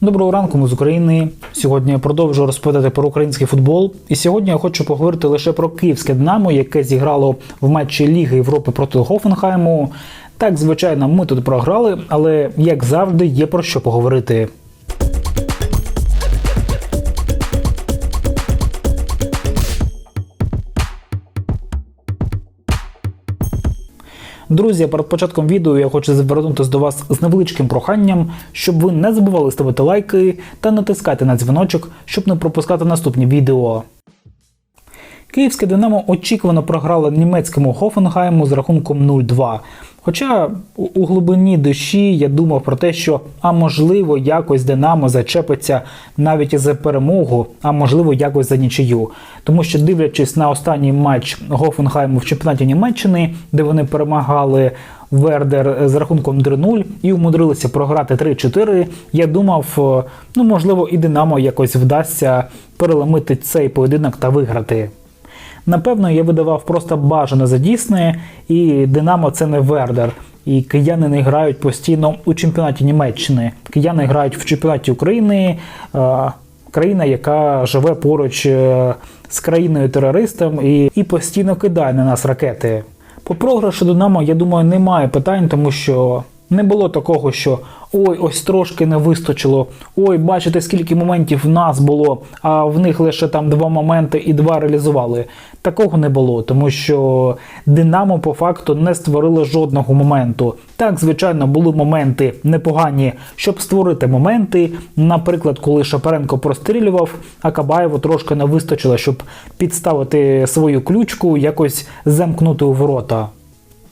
Доброго ранку, ми з України. Сьогодні я продовжую розповідати про український футбол. І сьогодні я хочу поговорити лише про київське Динамо, яке зіграло в матчі Ліги Європи проти Гофенхайму. Так, звичайно, ми тут програли, але як завжди, є про що поговорити. Друзі, перед початком відео я хочу звернутися до вас з невеличким проханням, щоб ви не забували ставити лайки та натискати на дзвіночок, щоб не пропускати наступні відео. Київське Динамо очікувано програло німецькому Хофенгайму з рахунком 0-2. Хоча у- глибині душі я думав про те, що а можливо якось Динамо зачепиться навіть і за перемогу, а можливо якось за нічию. Тому що дивлячись на останній матч Гофенгайму в чемпіонаті Німеччини, де вони перемагали Вердер з рахунком 3-0 і умудрилися програти 3-4, я думав, е, ну можливо, і Динамо якось вдасться переломити цей поєдинок та виграти. Напевно, я видавав просто бажане за дійсне, і Динамо це не Вердер. І кияни не грають постійно у чемпіонаті Німеччини. Кияни грають в чемпіонаті України, е, країна, яка живе поруч е, з країною терористом і, і постійно кидає на нас ракети. По програшу Динамо, я думаю, немає питань, тому що не було такого, що ой, ось трошки не вистачило. Ой, бачите, скільки моментів в нас було, а в них лише там два моменти і два реалізували. Такого не було, тому що Динамо по факту не створило жодного моменту. Так, звичайно, були моменти непогані, щоб створити моменти. Наприклад, коли Шапаренко прострілював, а Кабаєву трошки не вистачило, щоб підставити свою ключку, якось замкнути у ворота.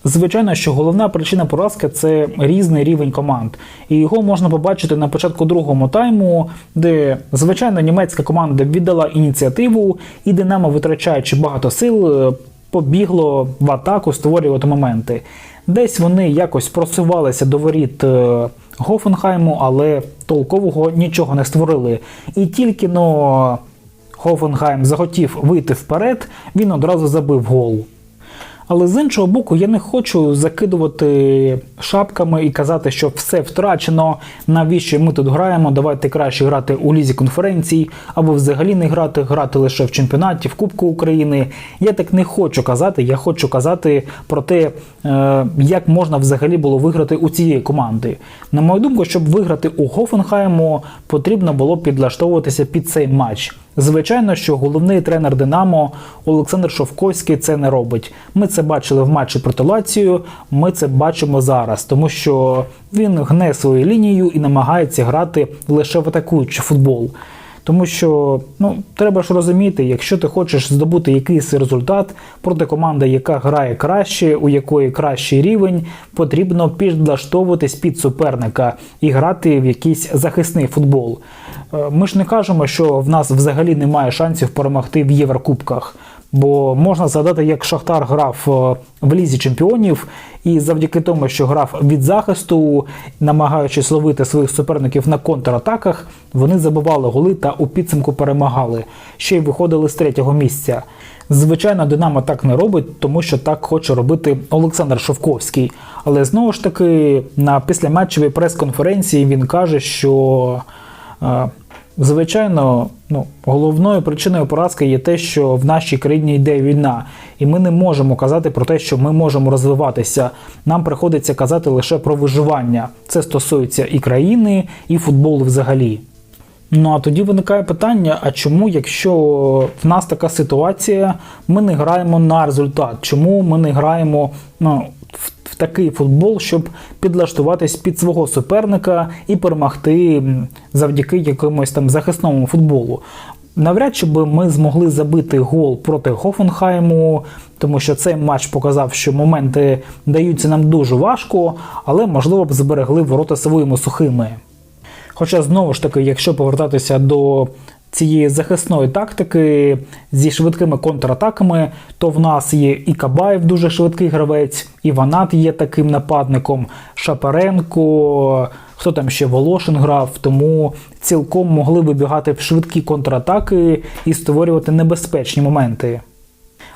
Звичайно, що головна причина поразки це різний рівень команд, і його можна побачити на початку другого тайму, де звичайно німецька команда віддала ініціативу, і Динамо, витрачаючи багато сил, е, побігло в атаку створювати моменти. Десь вони якось просувалися до воріт е, Гофенхайму, але толкового нічого не створили. І тільки но Хофенхайм захотів вийти вперед, він одразу забив гол. Але з іншого боку, я не хочу закидувати шапками і казати, що все втрачено. Навіщо ми тут граємо? Давайте краще грати у лізі конференцій, або взагалі не грати, грати лише в чемпіонаті, в Кубку України. Я так не хочу казати. Я хочу казати про те, е, як можна взагалі було виграти у цієї команди. На мою думку, щоб виграти у Гофенхайму, потрібно було підлаштовуватися під цей матч. Звичайно, що головний тренер Динамо Олександр Шовковський це не робить. Ми це бачили в матчі проти Лацію, ми це бачимо зараз, тому що він гне свою лінію і намагається грати лише в атакуючий футбол. Тому що ну треба ж розуміти, якщо ти хочеш здобути якийсь результат проти команди, яка грає краще, у якої кращий рівень, потрібно підлаштовуватись під суперника і грати в якийсь захисний футбол. Е, Ми ж не кажемо, що в нас взагалі немає шансів перемогти в Єврокубках. Бо можна згадати, як Шахтар грав е, в лізі чемпіонів, і завдяки тому, що грав від захисту, намагаючись ловити своїх суперників на контратаках, вони забивали голи та у підсумку перемагали. Ще й виходили з третього місця. Звичайно, Динамо так не робить, тому що так хоче робити Олександр Шовковський. Але знову ж таки, на післяматчевій прес-конференції він каже, що. Звичайно, ну, головною причиною поразки є те, що в нашій країні йде війна, і ми не можемо казати про те, що ми можемо розвиватися. Нам приходиться казати лише про виживання. Це стосується і країни, і футболу взагалі. Ну а тоді виникає питання: а чому, якщо в нас така ситуація, ми не граємо на результат? Чому ми не граємо ну, в, такий футбол, щоб підлаштуватись під свого суперника і перемогти завдяки якомусь там захисному футболу? Навряд чи би ми змогли забити гол проти Хофенхайму, тому що цей матч показав, що моменти даються нам дуже важко, але можливо б зберегли ворота своїми сухими. Хоча знову ж таки, якщо повертатися до цієї захисної тактики зі швидкими контратаками, то в нас є і Кабаєв дуже швидкий гравець, і Ванат є таким нападником, Шапаренко, хто там ще Волошин грав, тому цілком могли вибігати в швидкі контратаки і створювати небезпечні моменти.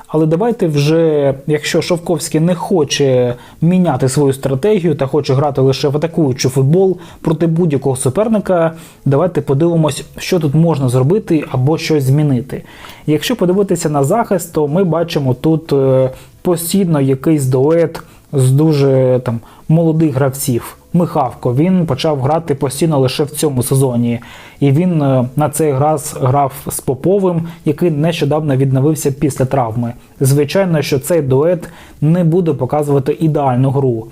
Але давайте вже, якщо Шовковський не хоче міняти свою стратегію та хоче грати лише в атакуючий футбол проти будь-якого суперника, давайте подивимось, що тут можна зробити або щось змінити. Якщо подивитися на захист, то ми бачимо тут е, постійно якийсь дует з дуже там молодих гравців. Михавко він почав грати постійно лише в цьому сезоні, і він е, на цей раз грав з Поповим, який нещодавно відновився після травми. Звичайно, що цей дует не буде показувати ідеальну гру.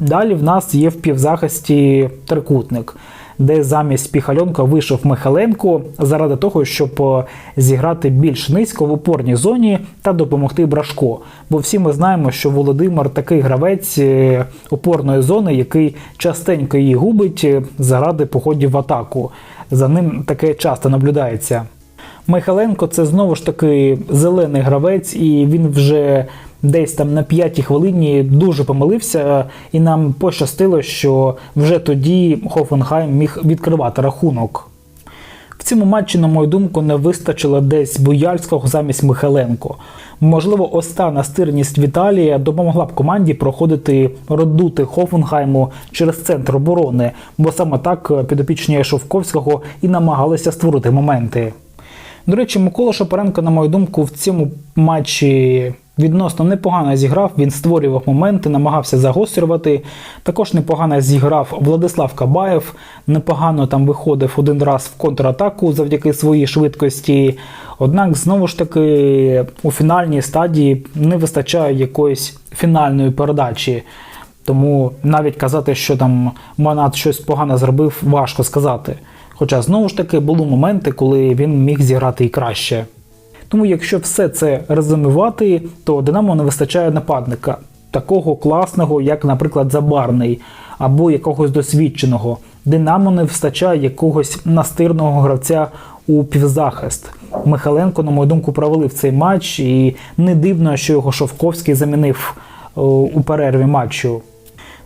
Далі в нас є в півзахисті трикутник, де замість Піхальонка вийшов Михаленко заради того, щоб е, зіграти більш низько в опорній зоні та допомогти Брашко. Бо всі ми знаємо, що Володимир такий гравець е, опорної зони, який частенько її губить е, заради походів в атаку. За ним таке часто наблюдається. Михаленко це знову ж таки зелений гравець, і він вже десь там на п'ятій хвилині дуже помилився, і нам пощастило, що вже тоді Хофенхайм міг відкривати рахунок. В цьому матчі, на мою думку, не вистачило десь Буяльського замість Михайленко. Можливо, ось та настирність Віталія допомогла б команді проходити родути Хофенхайму через центр оборони, бо саме так підопічні Шовковського і намагалися створити моменти. До речі, Микола Шапаренко, на мою думку, в цьому матчі відносно непогано зіграв. Він створював моменти, намагався загострювати. Також непогано зіграв Владислав Кабаєв. Непогано там виходив один раз в контратаку завдяки своїй швидкості. Однак, знову ж таки, у фінальній стадії не вистачає якоїсь фінальної передачі. Тому навіть казати, що там Манат щось погано зробив, важко сказати. Хоча знову ж таки були моменти, коли він міг зіграти і краще. Тому, якщо все це резюмувати, то Динамо не вистачає нападника, такого класного, як, наприклад, Забарний, або якогось досвідченого. Динамо не вистачає якогось настирного гравця у півзахист. Михаленко, на мою думку, провалив цей матч, і не дивно, що його Шовковський замінив у перерві матчу.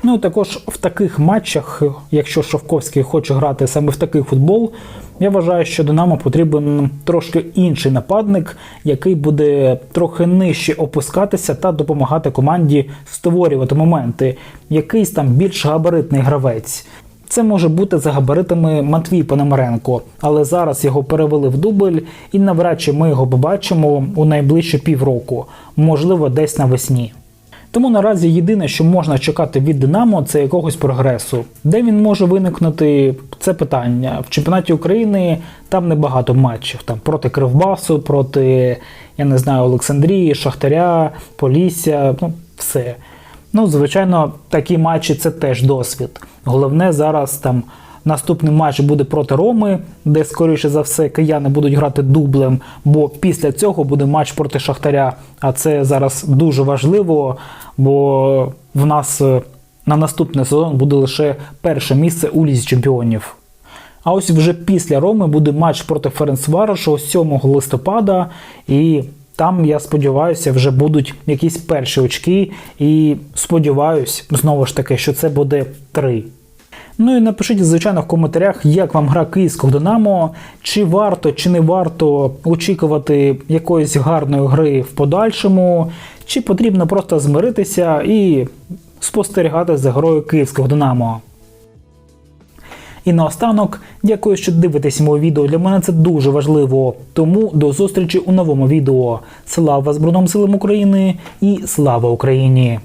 Ну і також в таких матчах, якщо Шовковський хоче грати саме в такий футбол, я вважаю, що Динамо потрібен трошки інший нападник, який буде трохи нижче опускатися та допомагати команді створювати моменти. Якийсь там більш габаритний гравець. Це може бути за габаритами Матвій Пономаренко, але зараз його перевели в дубль, і навряд чи ми його побачимо у найближчі півроку, можливо, десь навесні. Тому наразі єдине, що можна чекати від Динамо, це якогось прогресу. Де він може виникнути, це питання. В чемпіонаті України там небагато матчів. Там проти Кривбасу, проти, я не знаю, Олександрії, Шахтаря, Полісся, ну все. Ну, звичайно, такі матчі це теж досвід. Головне зараз там. Наступний матч буде проти Роми, де, скоріше за все, кияни будуть грати дублем, бо після цього буде матч проти Шахтаря. А це зараз дуже важливо, бо в нас е, на наступний сезон буде лише перше місце у лізі чемпіонів. А ось вже після Роми буде матч проти Ференцварошу 7 листопада, і там, я сподіваюся, вже будуть якісь перші очки. І сподіваюсь, знову ж таки, що це буде три. Ну і напишіть, звичайно, в коментарях, як вам гра київського Динамо, чи варто, чи не варто очікувати якоїсь гарної гри в подальшому, чи потрібно просто змиритися і спостерігати за грою київського Динамо. І наостанок, дякую, що дивитесь моє відео. Для мене це дуже важливо. Тому до зустрічі у новому відео. Слава Збройним силам України і слава Україні!